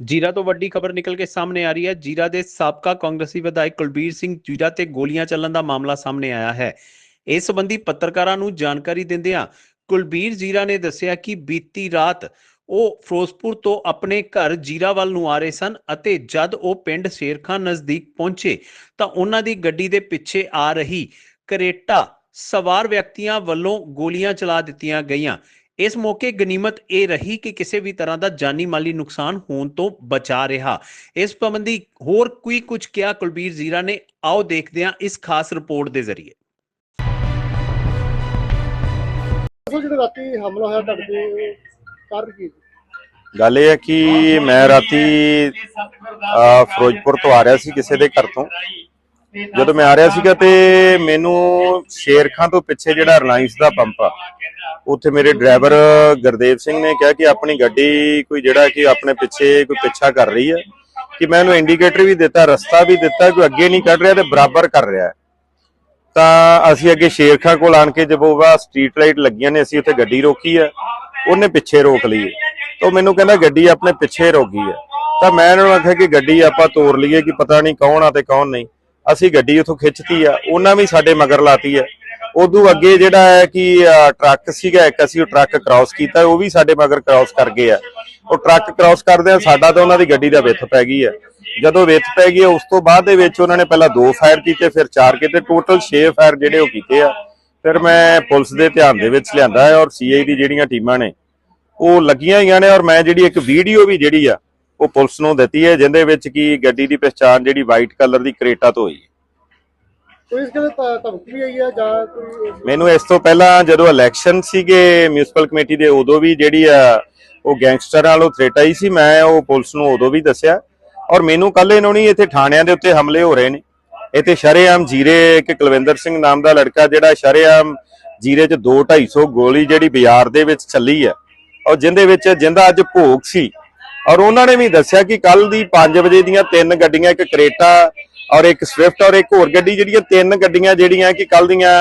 ਜੀਰਾ ਤੋਂ ਵੱਡੀ ਖਬਰ ਨਿਕਲ ਕੇ ਸਾਹਮਣੇ ਆ ਰਹੀ ਹੈ। ਜੀਰਾ ਦੇ ਸਾਬਕਾ ਕਾਂਗਰਸੀ ਵਿਧਾਇਕ ਕੁਲਬੀਰ ਸਿੰਘ ਜੀਰਾ ਤੇ ਗੋਲੀਆਂ ਚੱਲਣ ਦਾ ਮਾਮਲਾ ਸਾਹਮਣੇ ਆਇਆ ਹੈ। ਇਸ ਸੰਬੰਧੀ ਪੱਤਰਕਾਰਾਂ ਨੂੰ ਜਾਣਕਾਰੀ ਦਿੰਦਿਆਂ ਕੁਲਬੀਰ ਜੀਰਾ ਨੇ ਦੱਸਿਆ ਕਿ ਬੀਤੀ ਰਾਤ ਉਹ ਫਿਰੋਜ਼ਪੁਰ ਤੋਂ ਆਪਣੇ ਘਰ ਜੀਰਾ ਵੱਲ ਨੂੰ ਆ ਰਹੇ ਸਨ ਅਤੇ ਜਦ ਉਹ ਪਿੰਡ ਸ਼ੇਰਖਾਨ ਨਜ਼ਦੀਕ ਪਹੁੰਚੇ ਤਾਂ ਉਹਨਾਂ ਦੀ ਗੱਡੀ ਦੇ ਪਿੱਛੇ ਆ ਰਹੀ ਕਰੇਟਾ ਸਵਾਰ ਵਿਅਕਤੀਆਂ ਵੱਲੋਂ ਗੋਲੀਆਂ ਚਲਾ ਦਿੱਤੀਆਂ ਗਈਆਂ। ਇਸ ਮੌਕੇ ਗਨੀਮਤ ਇਹ ਰਹੀ ਕਿ ਕਿਸੇ ਵੀ ਤਰ੍ਹਾਂ ਦਾ ਜਾਨੀ ਮਾਲੀ ਨੁਕਸਾਨ ਹੋਣ ਤੋਂ ਬਚਾ ਰਿਹਾ। ਇਸ ਸੰਬੰਧੀ ਹੋਰ ਕੋਈ ਕੁਝ ਕਿਹਾ ਕੁਲਬੀਰ ਜ਼ੀਰਾ ਨੇ ਆਓ ਦੇਖਦੇ ਹਾਂ ਇਸ ਖਾਸ ਰਿਪੋਰਟ ਦੇ ਜ਼ਰੀਏ। ਅਸਲ ਜਿਹੜਾ ਰਾਤੀ ਹਮਲਾ ਹੋਇਆ ਤੁਹਾਡੇ ਤੇ ਕਾਰਨ ਕੀ ਸੀ? ਗੱਲ ਇਹ ਹੈ ਕਿ ਮੈਂ ਰਾਤੀ ਫਿਰੋਜ਼ਪੁਰ ਤੋਂ ਆ ਰਿਹਾ ਸੀ ਕਿਸੇ ਦੇ ਘਰ ਤੋਂ। ਜਦੋਂ ਮੈਂ ਆ ਰਿਹਾ ਸੀਗਾ ਤੇ ਮੈਨੂੰ ਸ਼ੇਰਖਾਂ ਤੋਂ ਪਿੱਛੇ ਜਿਹੜਾ ਰਿਲਾਇੰਸ ਦਾ ਪੰਪ ਆ ਉੱਥੇ ਮੇਰੇ ਡਰਾਈਵਰ ਗੁਰਦੇਵ ਸਿੰਘ ਨੇ ਕਿਹਾ ਕਿ ਆਪਣੀ ਗੱਡੀ ਕੋਈ ਜਿਹੜਾ ਕਿ ਆਪਣੇ ਪਿੱਛੇ ਕੋਈ ਪਿੱਛਾ ਕਰ ਰਹੀ ਹੈ ਕਿ ਮੈਂ ਉਹਨੂੰ ਇੰਡੀਕੇਟਰ ਵੀ ਦਿੱਤਾ ਰਸਤਾ ਵੀ ਦਿੱਤਾ ਕੋਈ ਅੱਗੇ ਨਹੀਂ ਕੱਢ ਰਿਹਾ ਤੇ ਬਰਾਬਰ ਕਰ ਰਿਹਾ ਤਾਂ ਅਸੀਂ ਅੱਗੇ ਸ਼ੇਰਖਾਂ ਕੋਲ ਆਣ ਕੇ ਜਦੋਂ ਵਾ ਸਟਰੀਟ ਲਾਈਟ ਲੱਗੀਆਂ ਨੇ ਅਸੀਂ ਉੱਥੇ ਗੱਡੀ ਰੋਕੀ ਹੈ ਉਹਨੇ ਪਿੱਛੇ ਰੋਕ ਲਈ। ਤਾਂ ਮੈਨੂੰ ਕਹਿੰਦਾ ਗੱਡੀ ਆਪਣੇ ਪਿੱਛੇ ਰੋਕੀ ਹੈ। ਤਾਂ ਮੈਂ ਇਹਨਾਂ ਨੂੰ ਆਖਿਆ ਕਿ ਗੱਡੀ ਆਪਾਂ ਤੋੜ ਲਈਏ ਕਿ ਪਤਾ ਨਹੀਂ ਕੌਣ ਆ ਤੇ ਕੌਣ ਨਹੀਂ। ਅਸੀਂ ਗੱਡੀ ਉੱਥੋਂ ਖਿੱਚਤੀ ਆ ਉਹਨਾਂ ਵੀ ਸਾਡੇ ਮਗਰ ਲਾਤੀ ਹੈ ਉਦੋਂ ਅੱਗੇ ਜਿਹੜਾ ਹੈ ਕਿ ਟਰੱਕ ਸੀਗਾ ਇੱਕ ਅਸੀਂ ਉਹ ਟਰੱਕ ਕ੍ਰਾਸ ਕੀਤਾ ਉਹ ਵੀ ਸਾਡੇ ਮਗਰ ਕ੍ਰਾਸ ਕਰ ਗਏ ਆ। ਉਹ ਟਰੱਕ ਕ੍ਰਾਸ ਕਰਦੇ ਆ ਸਾਡਾ ਤਾਂ ਉਹਨਾਂ ਦੀ ਗੱਡੀ ਦਾ ਵਿੱਥ ਪੈ ਗਈ ਹੈ ਜਦੋਂ ਵਿੱਥ ਪੈ ਗਈ ਹੈ, ਉਸ ਤੋਂ ਬਾਅਦ ਦੇ ਵਿੱਚ ਉਹਨਾਂ ਨੇ ਪਹਿਲਾਂ ਦੋ ਫਾਇਰ ਕੀਤੇ ਫਿਰ ਚਾਰ ਕੀਤੇ ਟੋਟਲ 6 ਫਾਇਰ ਜਿਹੜੇ ਉਹ ਕੀਤੇ ਆ। ਫਿਰ ਮੈਂ ਪੁਲਿਸ ਦੇ ਧਿਆਨ ਦੇ ਵਿੱਚ ਲਿਆਂਦਾ ਹੈ ਔਰ ਸੀਆਈ ਦੀ ਜਿਹੜੀਆਂ ਟੀਮਾਂ ਨੇ ਉਹ ਲੱਗੀਆਂ ਹੋਈਆਂ ਨੇ ਔਰ ਮੈਂ ਜਿਹੜੀ ਇੱਕ ਵੀਡੀਓ ਵੀ ਜਿਹੜੀ ਆ ਉਹ ਪੁਲਿਸ ਨੂੰ ਦਿੱਤੀ ਹੈ ਜਿੰਦੇ ਵਿੱਚ ਕੀ ਗੱਡੀ ਦੀ ਪਛਾਣ ਜਿਹੜੀ ਵਾਈਟ ਕਲਰ ਦੀ ਕਰੇਟਾ ਤੋਂ ਹੋਈ ਹੈ। ਗੱਲ ਤਾਂ ਧਮਕੀ ਵੀ ਆਈ ਹੈ ਜਾਂ ਕੋਈ ਮੈਨੂੰ ਇਸ ਤੋਂ ਪਹਿਲਾਂ ਜਦੋਂ ਇਲੈਕਸ਼ਨ ਸੀਗੇ ਮਿਊਨਿਸਪਲ ਕਮੇਟੀ ਦੇ ਉਦੋਂ ਵੀ ਜਿਹੜੀ ਆ ਉਹ ਗੈਂਗਸਟਰ ਨਾਲੋਂ ਥ੍ਰੇਟ ਆਈ ਸੀ ਮੈਂ ਉਹ ਪੁਲਿਸ ਨੂੰ ਉਦੋਂ ਵੀ ਦੱਸਿਆ। ਔਰ ਮੈਨੂੰ ਕੱਲ ਇਹਨੂੰ ਨਹੀਂ ਇੱਥੇ ਥਾਣਿਆਂ ਦੇ ਉੱਤੇ ਹਮਲੇ ਹੋ ਰਹੇ ਨੇ। ਇੱਥੇ ਸ਼ਰੇਆਮ ਜੀਰੇ ਇੱਕ ਕੁਲਵਿੰਦਰ ਸਿੰਘ ਨਾਮ ਦਾ ਲੜਕਾ ਜਿਹੜਾ ਸ਼ਰੇਆਮ ਜੀਰੇ 'ਚ 2 250 ਗੋਲੀ ਜਿਹੜੀ ਬਾਜ਼ਾਰ ਦੇ ਵਿੱਚ ਚੱਲੀ ਹੈ ਔਰ ਜਿੰਦੇ ਵਿੱਚ ਜਿੰਦਾ ਅੱਜ ਭੋਗ ਸੀ ਔਰ ਉਹਨਾਂ ਨੇ ਵੀ ਦੱਸਿਆ ਕਿ ਕੱਲ ਦੀ 5 ਵਜੇ ਦੀਆਂ ਤਿੰਨ ਗੱਡੀਆਂ, ਇੱਕ ਕਰੇਟਾ ਔਰ ਇੱਕ ਸਵਿਫਟ ਔਰ ਇੱਕ ਹੋਰ ਗੱਡੀ ਜਿਹੜੀਆਂ ਤਿੰਨ ਗੱਡੀਆਂ ਜਿਹੜੀਆਂ ਕਿ ਕੱਲ ਦੀਆਂ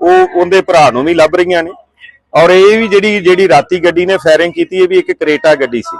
ਉਹ ਉਹਦੇ ਭਰਾ ਨੂੰ ਵੀ ਲੱਭ ਰਹੀਆਂ ਨੇ। ਔਰ ਇਹ ਵੀ ਜਿਹੜੀ ਜਿਹੜੀ ਰਾਤੀ ਗੱਡੀ ਨੇ ਫਾਇਰਿੰਗ ਕੀਤੀ, ਇਹ ਵੀ ਇੱਕ ਕਰੇਟਾ ਗੱਡੀ ਸੀ।